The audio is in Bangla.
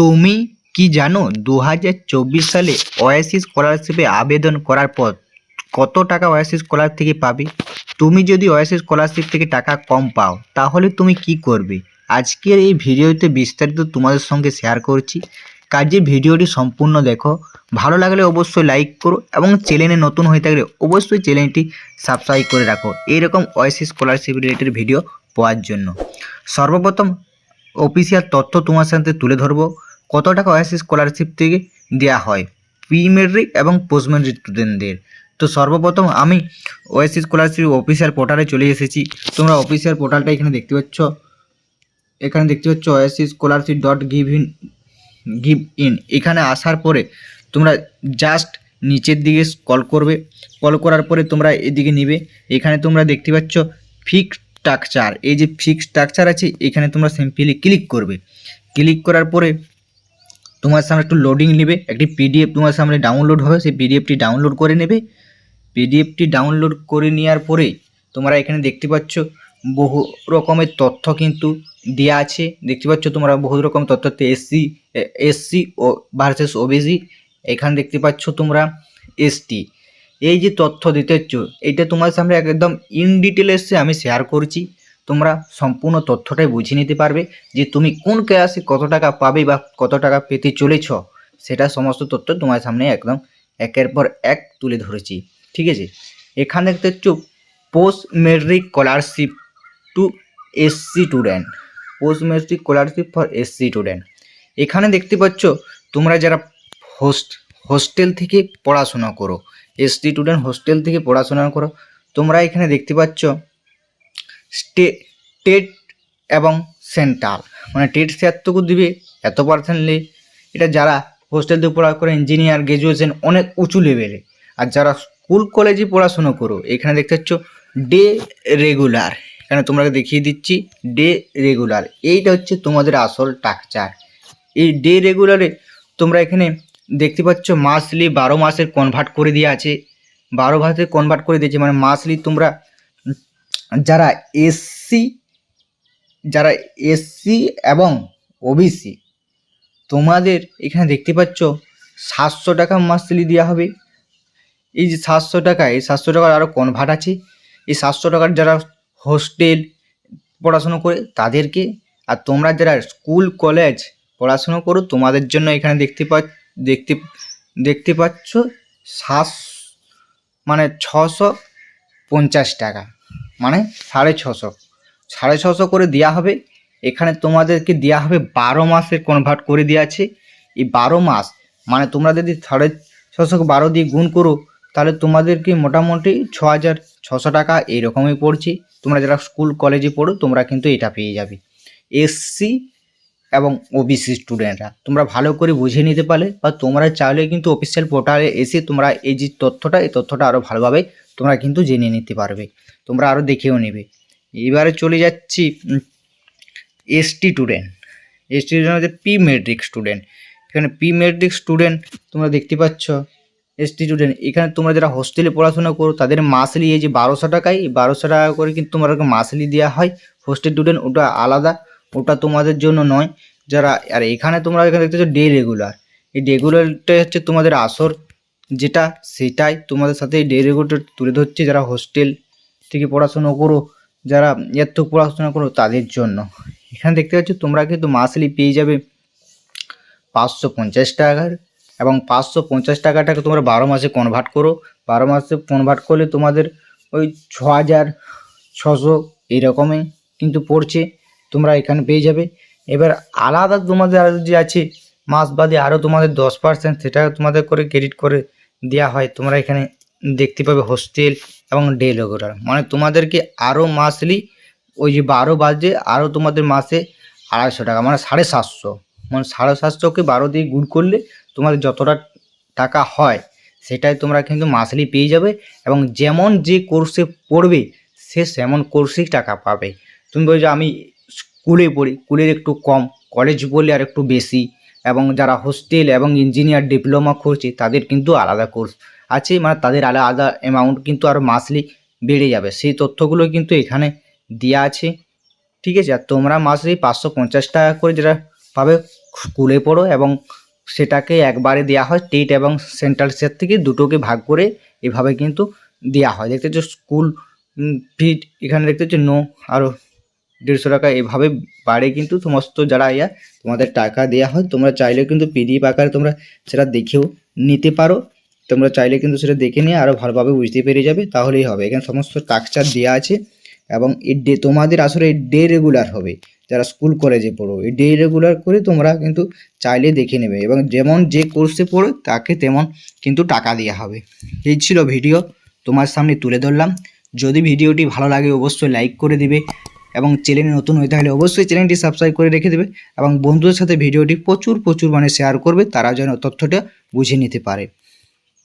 তুমি কি জানো দু হাজার চব্বিশ সালে ওয়াইসি স্কলারশিপে আবেদন করার পর কত টাকা ওয়াইসি স্কলার থেকে পাবে? তুমি যদি ওয়াইসি স্কলারশিপ থেকে টাকা কম পাও, তাহলে তুমি কি করবে? আজকের এই ভিডিওতে বিস্তারিত তোমাদের সঙ্গে শেয়ার করছি। কাজে ভিডিওটি সম্পূর্ণ দেখো। ভালো লাগলে অবশ্যই লাইক করো এবং চ্যানেলে নতুন হয়ে থাকলে অবশ্যই চ্যানেলটি সাবস্ক্রাইব করে রাখো। এইরকম ওয়াইসি স্কলারশিপ রিলেটেড ভিডিও পাওয়ার জন্য। সর্বপ্রথম অফিসিয়াল তথ্য তোমার সাথে তুলে ধরবো। কত টাকা ওয়াইসি স্কলারশিপ থেকে দেওয়া হয়? প্রি মেট্রিক এবং পোস্ট মেট্রিক স্টুডেন্টদের তো সর্বপ্রথম আমি ওয়াইসি স্কলারশিপ অফিসিয়াল পোর্টালে চলে এসেছি। তোমরা অফিসিয়াল পোর্টালটা এখানে দেখতে পাচ্ছ। এখানে দেখতে পাচ্ছ YC scholarship dot gov in gov in এখানে আসার পরে তোমরা জাস্ট নিচের দিকে কল করবে। কল করার পরে তোমরা এদিকে নিবে। এখানে তোমরা দেখতে পাচ্ছ ফিক্স স্ট্রাকচার এই যে ফিক্স স্ট্রাকচার আছে, এখানে তোমরা সিম্পলি ক্লিক করবে। ক্লিক করার পরে তোমার সামনে একটু লোডিং নেবে, একটি পিডিএফ তোমার সামনে ডাউনলোড হবে, সেই পিডিএফটি ডাউনলোড করে নেবে। পিডিএফটি ডাউনলোড করে নেওয়ার পরে তোমরা এখানে দেখতে পাচ্ছ বহু রকমের তথ্য কিন্তু দেওয়া আছে। দেখতে পাচ্ছ তোমরা বহু রকম তথ্যতে এসসি এসসি ও ভার্সেস ওবিসি এখানে দেখতে পাচ্ছ তোমরা এসটি। এই যে তথ্য দিতেছ এটা তোমার সামনে একদম ইন ডিটেলসে আমি শেয়ার করছি। তোমরা সম্পূর্ণ তথ্যটাই বুঝে নিতে পারবে যে তুমি কোন ক্লাসে কত টাকা পাবে বা কত টাকা পেতে চলেছ। সেটা সমস্ত তথ্য তোমার সামনে একদম একের পর এক তুলে ধরেছি। ঠিক আছে? এখানে দেখতে পাচ্ছ post matric scholarship to SC student post matric scholarship for SC student এখানে দেখতে পাচ্ছ, তোমরা যারা হোস্ট হোস্টেল থেকে পড়াশোনা করো এসটি স্টুডেন্ট হোস্টেল থেকে পড়াশোনা করো, তোমরা এখানে দেখতে পাচ্ছ টেট এবং সেন্ট্রাল। মানে টেট এতটুকু দিবে এত পার্সেন্টলি এটা যারা হোস্টেল থেকে পড়া করে ইঞ্জিনিয়ার গ্র্যাজুয়েশন অনেক উঁচু লেভেলে আর যারা স্কুল কলেজে পড়াশুনো করো, এখানে দেখতে পাচ্ছ ডে রেগুলার এখানে তোমরা দেখিয়ে দিচ্ছি ডে রেগুলার এইটা হচ্ছে তোমাদের আসল স্ট্রাকচার এই ডে রেগুলারে তোমরা এখানে দেখতে পাচ্ছ মাসলি বারো মাসের কনভার্ট করে দেওয়া আছে। বারো মাসে কনভার্ট করে দিয়েছে। মানে মাসলি তোমরা যারা এসসি যারা এসসি এবং ওবিসি, তোমাদের এখানে দেখতে পাচ্ছ সাতশো টাকা মাসলি দেওয়া হবে। এই যে সাতশো টাকা, এই সাতশো টাকার আরও কনভার্ট আছে? এই সাতশো টাকার যারা হোস্টেল পড়াশুনো করে তাদেরকে, আর তোমরা যারা স্কুল, কলেজ পড়াশুনো করো, তোমাদের জন্য এখানে দেখতে পা দেখতে দেখতে পাচ্ছ সাত মানে ছশো পঞ্চাশ টাকা। মানে সাড়ে ছশো। সাড়ে ছশো করে দেওয়া হবে। এখানে তোমাদেরকে দেওয়া হবে বারো মাসে কনভার্ট করে দেওয়া আছে। এই বারো মাস মানে তোমরা যদি সাড়ে ছশো বারো দিয়ে গুণ করো, তাহলে তোমাদেরকে মোটামুটি ছ হাজার ছশো টাকা এইরকমই পড়ছে। তোমরা যারা স্কুল কলেজে পড়ো, তোমরা কিন্তু এটা পেয়ে যাবে। এসসি এবং ওবিসি স্টুডেন্টরা তোমরা ভালো করে বুঝে নিতে পারলে বা তোমরা চাইলে কিন্তু অফিসিয়াল পোর্টালে এসে তোমরা এই যে তথ্যটা, এই তথ্যটা আরও ভালোভাবে তোমরা কিন্তু জেনে নিতে পারবে। তোমরা আরও দেখেও নেবে। এবারে চলে যাচ্ছি এসটি স্টুডেন্ট এসটি স্টুডেন্ট হচ্ছে পি মেট্রিক স্টুডেন্ট এখানে পি মেট্রিক স্টুডেন্ট তোমরা দেখতে পাচ্ছ। এসটি স্টুডেন্ট এখানে তোমরা যারা হোস্টেলে পড়াশোনা করো, তাদের মাসলি এই যে বারোশো টাকায় বারোশো টাকা করে কিন্তু তোমাদেরকে মাসলি দেওয়া হয়। হোস্টেল স্টুডেন্ট ওটা আলাদা। ওটা তোমাদের জন্য নয়, যারা, আর এখানে তোমরা এখানে দেখতেছো ডে রেগুলার এই রেগুলারটাই হচ্ছে তোমাদের আসর, যেটা সেটাই তোমাদের সাথে এই ডে রেগুলার তুলে ধরছে যারা হোস্টেল থেকে পড়াশোনা করো, যারা এত পড়াশোনা করো, তাদের জন্য। এখানে দেখতে পাচ্ছ তোমরা কিন্তু মাসলি পেয়ে যাবে পাঁচশো পঞ্চাশ টাকার এবং পাঁচশো পঞ্চাশ টাকাটাকে তোমরা বারো মাসে কনভার্ট করো। বারো মাসে কনভার্ট করলে তোমাদের ওই ছ হাজার ছশো এইরকমই কিন্তু পড়ছে। তোমরা এখানে পেয়ে যাবে। এবার আলাদা তোমাদের আরও যে আছে, মাস বাদে আরও তোমাদের দশ পার্সেন্ট সেটা তোমাদের করে ক্রেডিট করে দেওয়া হয়। তোমরা এখানে দেখতে পাবে হোস্টেল এবং ডে রেগুলার মানে তোমাদেরকে আরও মাসলি ওই যে বারো বাজে আরও তোমাদের মাসে আড়াইশো টাকা মানে সাড়ে সাতশো। মানে সাড়ে সাতশোকে বারো দিয়ে গুড় করলে তোমাদের যতটা টাকা হয়, সেটাই তোমরা কিন্তু মাসলি পেয়ে যাবে এবং যেমন যে কোর্সে পড়বে, সে সেমন কোর্সেই টাকা পাবে। তুমি বলছো আমি স্কুলে পড়ি, স্কুলের একটু কম কলেজ পড়লে আর একটু বেশি। এবং যারা হোস্টেল এবং ইঞ্জিনিয়ার ডিপ্লোমা করছে, তাদের কিন্তু আলাদা কোর্স আছে মানে তাদের আলাদা অ্যামাউন্ট কিন্তু আরও মাসলি বেড়ে যাবে। সেই তথ্যগুলো কিন্তু এখানে দেওয়া আছে। ঠিক আছে? আর তোমরা মাসে পাঁচশো পঞ্চাশ টাকা করে যেটা পাবে, স্কুলে পড়ো এবং সেটাকে একবারে দেওয়া হয় স্টেট এবং সেন্ট্রাল স্টেট থেকে দুটোকে ভাগ করে এভাবে কিন্তু দেওয়া হয়। দেখতে স্কুল ফি এখানে দেখতে হচ্ছে নো আরও দেড়শো টাকা এভাবে বাড়ে কিন্তু সমস্ত যারা ইয়া, তোমাদের টাকা দেওয়া হয়, তোমরা চাইলে কিন্তু পিডিএফ আকারে তোমরা সেটা দেখেও নিতে পারো। তোমরা চাইলে কিন্তু সেটা দেখে নিয়ে আরও ভালোভাবে বুঝতে পেরে যাবে, তাহলেই হবে। এখানে সমস্ত স্ট্রাকচার দেওয়া আছে এবং এই ডে, তোমাদের আসলে এই ডে রেগুলার হবে। যারা স্কুল কলেজে পড়ো, এই ডে রেগুলার করে তোমরা কিন্তু চাইলে দেখে নেবে এবং যেমন যে কোর্সে পড়ো, তাকে তেমন কিন্তু টাকা দেওয়া হবে। এই ছিল ভিডিও তোমার সামনে তুলে ধরলাম। যদি ভিডিওটি ভালো লাগে, অবশ্যই লাইক করে দিবে। এবং চ্যানেলে নতুন হয়ে তাহলে অবশ্যই চ্যানেলটি সাবস্ক্রাইব করে রেখে দেবে এবং বন্ধুদের সাথে ভিডিওটি প্রচুর প্রচুর মানে শেয়ার করবে তারা যেন তথ্যটা বুঝে নিতে পারে।